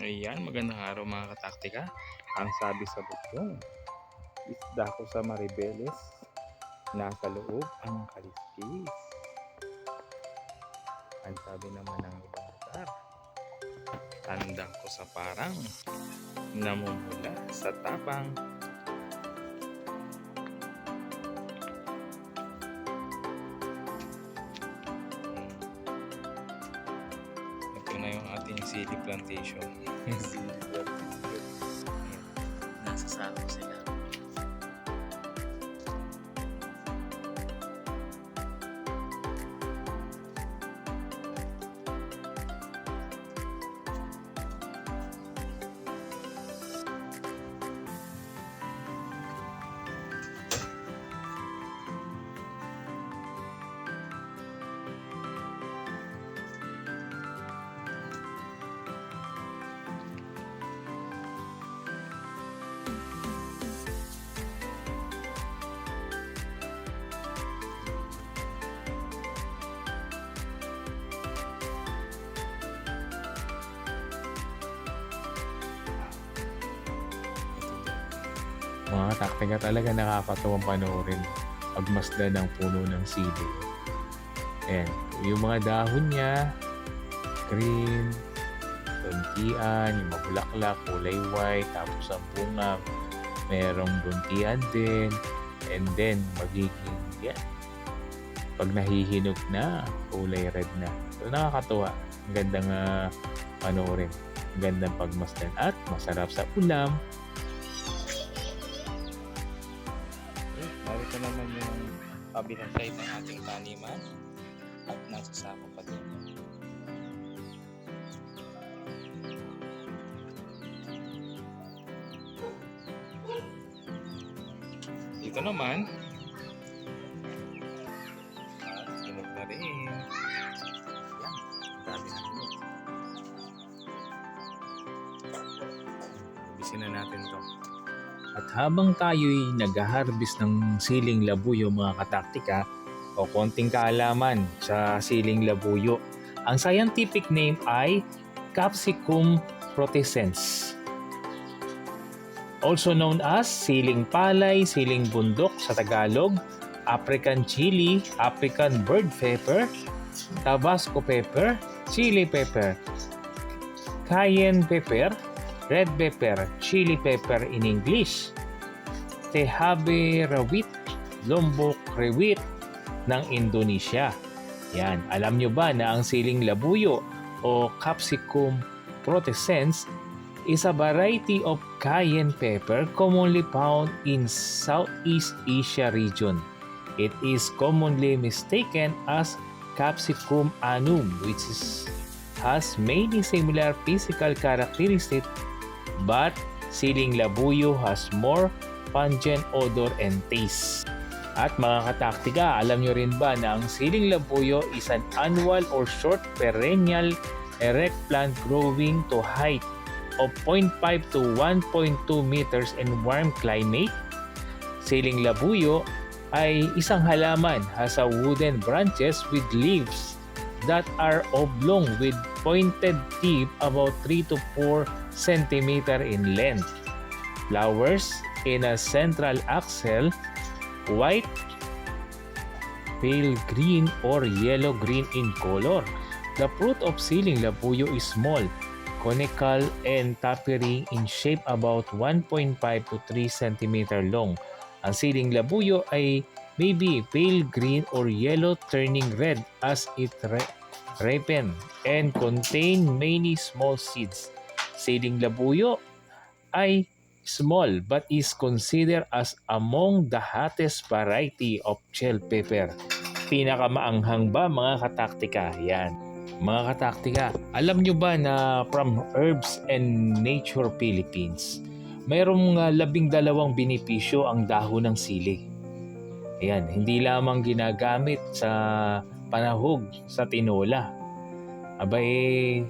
Ayan, magandang araw mga kataktika. Ang sabi sa bugtong, isda ko sa Maribeles, nasa loob ang kaliskis. Ang sabi naman ng ibang lugar, tandang ko sa parang, namumula sa tapang. Sili plantation. plantation. Nasa sako sila. Mga taktika talaga nakakatuwang panoorin pagmasdan ng puno ng sili. Ayan, yung mga dahon niya, green, buntian, yung mabulaklak, kulay white, tapos ang bunga, merong buntian din, and then magiging, yan, pag nahihinog na, kulay red na. So nakakatuwa. Ang gandang uh, panoorin. Ang gandang pagmasdan at masarap sa ulam. Naman yung kabilang ng ating taniman at nasa sako pa din. Dito naman habang tayo'y nag-harvest ng siling labuyo mga kataktika o konting kaalaman sa siling labuyo, ang scientific name ay Capsicum protescens. Also known as siling palay, siling bundok sa Tagalog, African chili, African bird pepper, Tabasco pepper, chili pepper, cayenne pepper, red pepper, chili pepper in English, Tehabe Rawit, Lombok Rewit ng Indonesia. Yan, alam nyo ba na ang siling labuyo o Capsicum protescens is a variety of cayenne pepper commonly found in Southeast Asia region. It is commonly mistaken as Capsicum annum which is, has many similar physical characteristics but siling labuyo has more pungent odor and taste. At mga kataktika, alam nyo rin ba na ang siling labuyo is an annual or short perennial erect plant growing to height of 0.5 to 1.2 meters in warm climate? Siling labuyo ay isang halaman has a wooden branches with leaves that are oblong with pointed tip about 3 to 4 cm in length. Flowers in a central axil, white, pale green or yellow green in color. The fruit of siling labuyo is small, conical and tapering in shape about 1.5 to 3 cm long. Ang siling labuyo ay maybe pale green or yellow turning red as it ripen and contain many small seeds. Siling labuyo ay small but is considered as among the hottest variety of shell pepper. Pinakamaanghang ba mga kataktika? Yan. Mga kataktika, alam nyo ba na from Herbs and Nature Philippines, mayroong uh, labing dalawang binipisyo ang dahon ng sili. Ayan, hindi lamang ginagamit sa panahog sa tinola. Abay,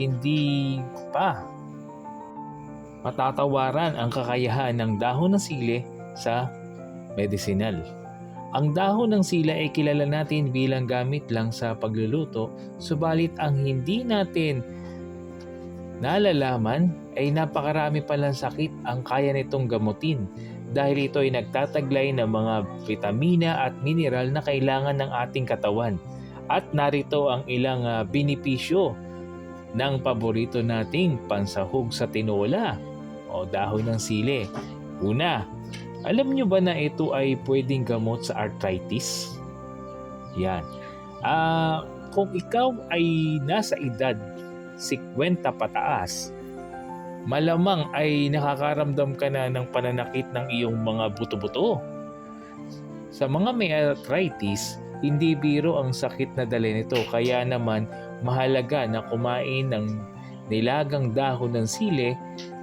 hindi pa matatawaran ang kakayahan ng dahon ng sili sa medicinal. Ang dahon ng sila ay kilala natin bilang gamit lang sa pagluluto, subalit ang hindi natin nalalaman ay napakarami palang sakit ang kaya nitong gamutin dahil ito ay nagtataglay ng mga vitamina at mineral na kailangan ng ating katawan. At narito ang ilang ah, benepisyo ng paborito nating pansahog sa tinola o dahon ng sili. Una, alam nyo ba na ito ay pwedeng gamot sa arthritis? Yan. Ah, kung ikaw ay nasa edad 50 pataas, malamang ay nakakaramdam ka na ng pananakit ng iyong mga buto-buto. Sa mga may arthritis, hindi biro ang sakit na dala nito kaya naman mahalaga na kumain ng nilagang dahon ng sili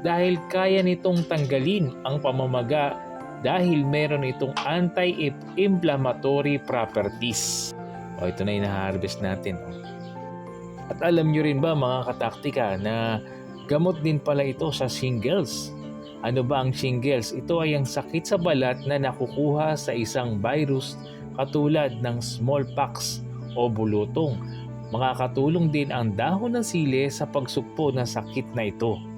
dahil kaya nitong tanggalin ang pamamaga dahil meron itong anti-inflammatory properties. O ito na yung na-harvest natin. At alam nyo rin ba mga kataktika na gamot din pala ito sa shingles. Ano ba ang shingles? Ito ay ang sakit sa balat na nakukuha sa isang virus katulad ng smallpox o bulutong. Makakatulong din ang dahon ng sili sa pagsugpo ng sakit na ito.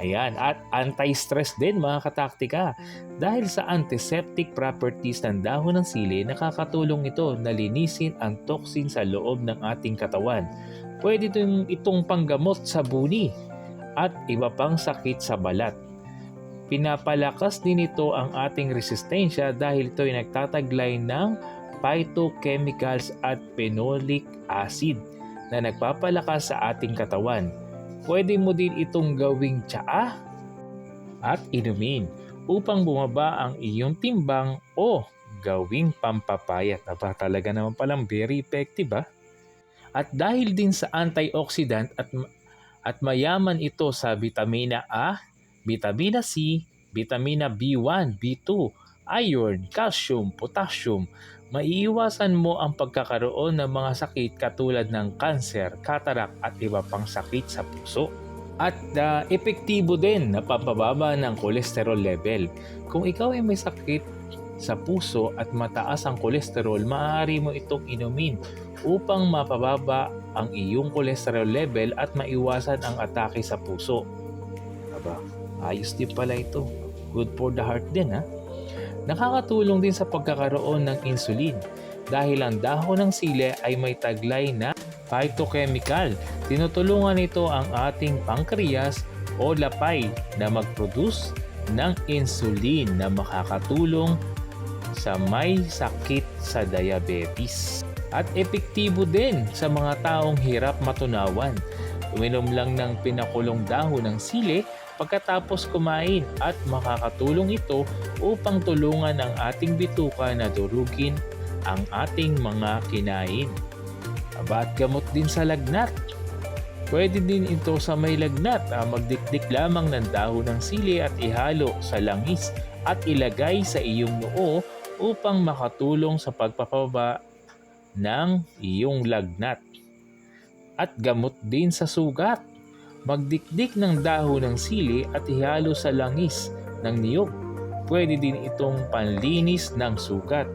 Ayan, at anti-stress din mga kataktika. Dahil sa antiseptic properties ng dahon ng sili, nakakatulong ito na linisin ang toxin sa loob ng ating katawan. Pwede itong, itong panggamot sa buni at iba pang sakit sa balat. Pinapalakas din ito ang ating resistensya dahil ito ay nagtataglay ng phytochemicals at phenolic acid na nagpapalakas sa ating katawan. Pwede mo din itong gawing tsaa at inumin upang bumaba ang iyong timbang o gawing pampapayat. Aba, talaga naman palang very effective ah. At dahil din sa antioxidant at, at mayaman ito sa vitamina A, vitamina C, vitamina B1, B2, iron, calcium, potassium, maiiwasan mo ang pagkakaroon ng mga sakit katulad ng cancer, cataract at iba pang sakit sa puso. At uh, epektibo din na pampababa ng cholesterol level. Kung ikaw ay may sakit sa puso at mataas ang kolesterol, maaari mo itong inumin upang mapababa ang iyong cholesterol level at maiwasan ang atake sa puso. Aba, ayos din pala ito. Good for the heart din ha. Nakakatulong din sa pagkakaroon ng insulin dahil ang dahon ng sili ay may taglay na phytochemical. Tinutulungan ito ang ating pancreas o lapay na mag-produce ng insulin na makakatulong sa may sakit sa diabetes. At epektibo din sa mga taong hirap matunawan. Uminom lang ng pinakulong dahon ng sili pagkatapos kumain at makakatulong ito upang tulungan ang ating bituka na durugin ang ating mga kinain. Aba at gamot din sa lagnat. Pwede din ito sa may lagnat. Ah, magdikdik lamang ng dahon ng sili at ihalo sa langis at ilagay sa iyong noo upang makatulong sa pagpapaba ng iyong lagnat. At gamot din sa sugat. Magdikdik ng dahon ng sili at ihalo sa langis ng niyog. Pwede din itong panlinis ng sugat.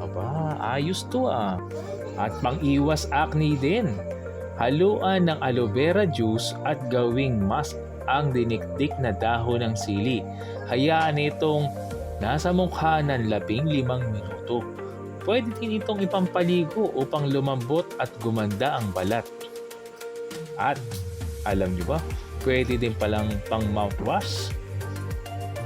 Aba, ayos to ah. At pang-iwas acne din. Haluan ng aloe vera juice at gawing mask ang dinikdik na dahon ng sili. Hayaan itong nasa mukha ng labing limang minuto. Pwede din itong ipampaligo upang lumambot at gumanda ang balat. At alam niyo ba, pwede din palang pang mouthwash.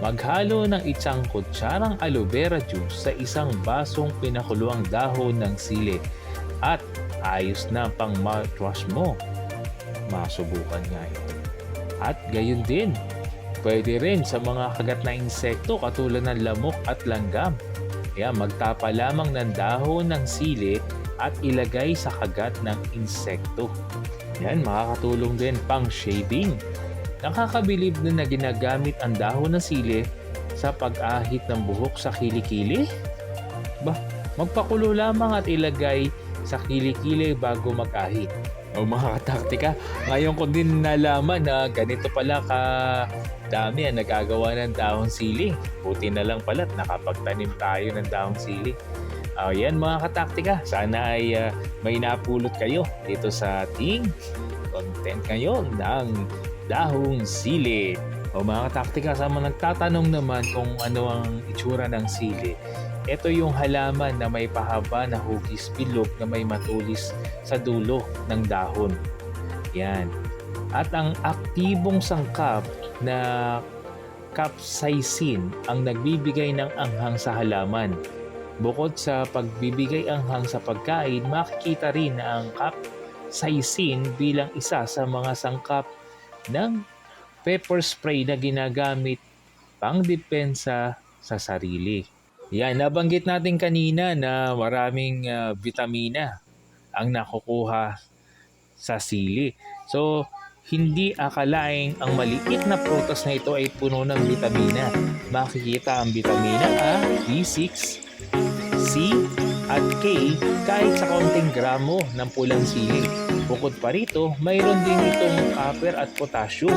Maghalo ng isang kutsarang aloe vera juice sa isang basong pinakuluang dahon ng sili at ayos na pang mouthwash mo. Masubukan nga ito. At gayon din, pwede rin sa mga kagat na insekto katulad ng lamok at langgam. Kaya magtapa lamang ng dahon ng sili at ilagay sa kagat ng insekto. Yan, makakatulong din pang shaving. Nakakabilib na na ginagamit ang dahon ng sili sa pag-ahit ng buhok sa kilikili? Ba, magpakulo lamang at ilagay sa kilikili bago mag-ahit. O mga kataktika, ngayon ko din nalaman na ganito pala ka dami ang nagagawa ng dahon sili. Buti na lang pala at nakapagtanim tayo ng dahon sili. O yan mga kataktika, sana ay ah, may napulot kayo dito sa ating content ngayon ng dahong sili. O mga taktika sa mga nagtatanong naman kung ano ang itsura ng sili. Ito yung halaman na may pahaba na hugis bilog na may matulis sa dulo ng dahon. Yan. At ang aktibong sangkap na capsaicin ang nagbibigay ng anghang sa halaman. Bukod sa pagbibigay anghang sa pagkain, makikita rin na ang capsaicin bilang isa sa mga sangkap ng pepper spray na ginagamit pang depensa sa sarili. Yan, nabanggit natin kanina na maraming ah, vitamina ang nakukuha sa sili. So, hindi akalaing ang maliit na prutas na ito ay puno ng vitamina. Makikita ang vitamina A, B6, C, at K kahit sa konting gramo ng pulang sili. Bukod pa rito, mayroon din itong copper at potassium.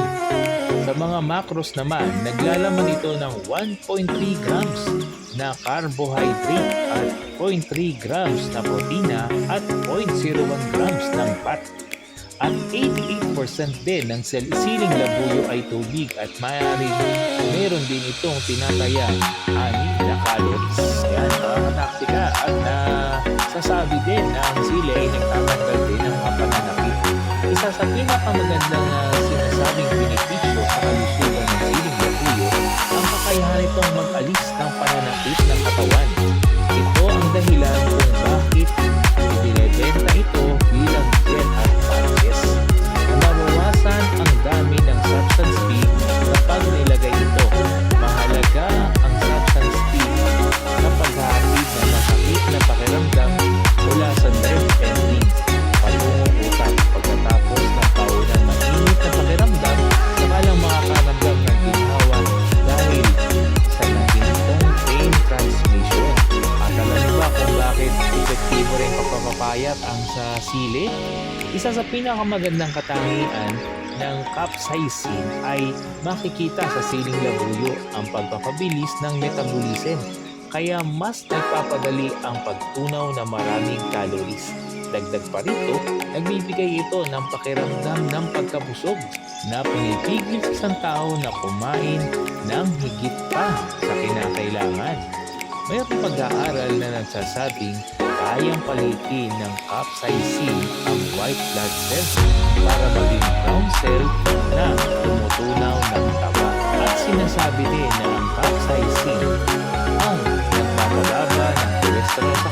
Sa mga macros naman, naglalaman ito ng 1.3 grams na carbohydrate at 0.3 grams na protina at 0.01 grams ng fat. At 88% din ng siling labuyo ay tubig at maaaring meron din itong tinataya ani na calories. Yan, mga kataktika. At na sasabi din na ang sili ay nagtatanggal din ng mga pananakit. Isa sa pinakamagandang uh, sinasabing benepisyo sa kalusugan nitong mag-alis ng pananakit ng katawan. Ito ang dahilan kung bakit ibinebenta ito pinakamagandang katangian ng capsaicin ay makikita sa siling labuyo ang pagpapabilis ng metabolism kaya mas nagpapadali ang pagtunaw ng maraming calories. Dagdag pa rito, nagbibigay ito ng pakiramdam ng pagkabusog na pinipigil sa isang tao na kumain ng higit pa sa kinakailangan. Mayroong pag-aaral na nagsasabing kayang palitin ng capsaicin ang white blood cells para maging brown cell na tumutunaw ng taba. At sinasabi din na ang capsaicin ang nagpapababa ng cholesterol sa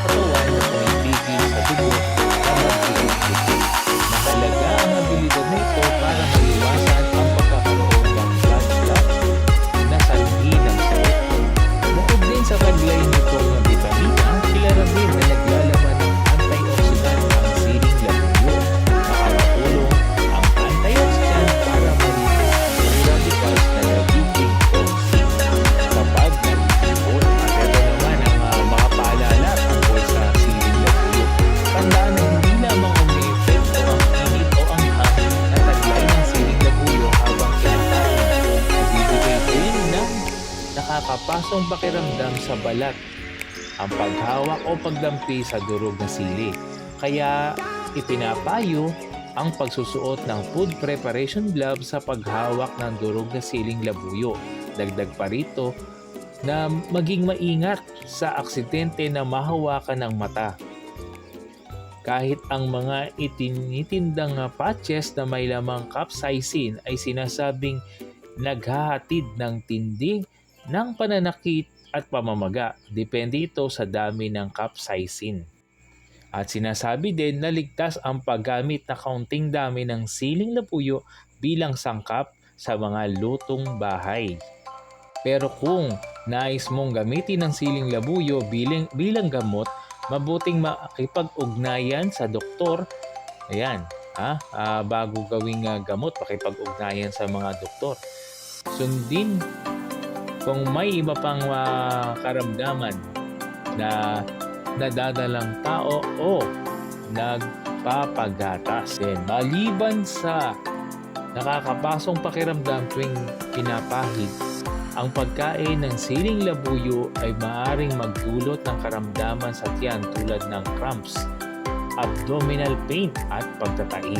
sa balat ang paghawak o pagdampi sa durog na sili. Kaya ipinapayo ang pagsusuot ng food preparation gloves sa paghawak ng durog na siling labuyo. Dagdag pa rito na maging maingat sa aksidente na mahawakan ng mata. Kahit ang mga itinitindang patches na may lamang capsaicin ay sinasabing naghahatid ng tindi ng pananakit at pamamaga. Depende ito sa dami ng capsaicin. At sinasabi din na ligtas ang paggamit na kaunting dami ng siling labuyo bilang sangkap sa mga lutong bahay. Pero kung nais mong gamitin ng siling labuyo bilang, bilang gamot, mabuting makipag-ugnayan sa doktor. Ayan, ha? Ah, bago gawing ah, gamot, makipag-ugnayan sa mga doktor. Sundin kung may iba pang ah, karamdaman na nadadalang tao o nagpapagatas. Then, maliban sa nakakapasong pakiramdam tuwing pinapahid, ang pagkain ng siling labuyo ay maaaring magdulot ng karamdaman sa tiyan tulad ng cramps, abdominal pain at pagtatai.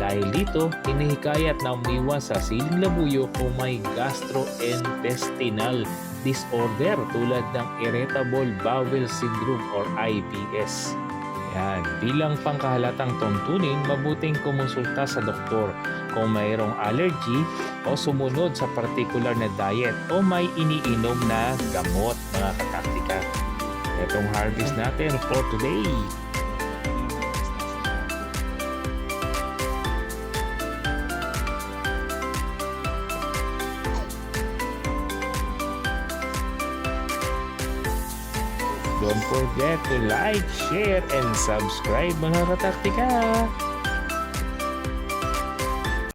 Dahil dito, hinihikayat na umiwas sa siling labuyo kung may gastrointestinal disorder tulad ng irritable bowel syndrome or IBS. Yan. Bilang pangkahalatang tuntunin, mabuting kumonsulta sa doktor kung mayroong allergy o sumunod sa particular na diet o may iniinom na gamot mga kataktika. Itong harvest natin for today. Forget to like, share, and subscribe mga kataktika.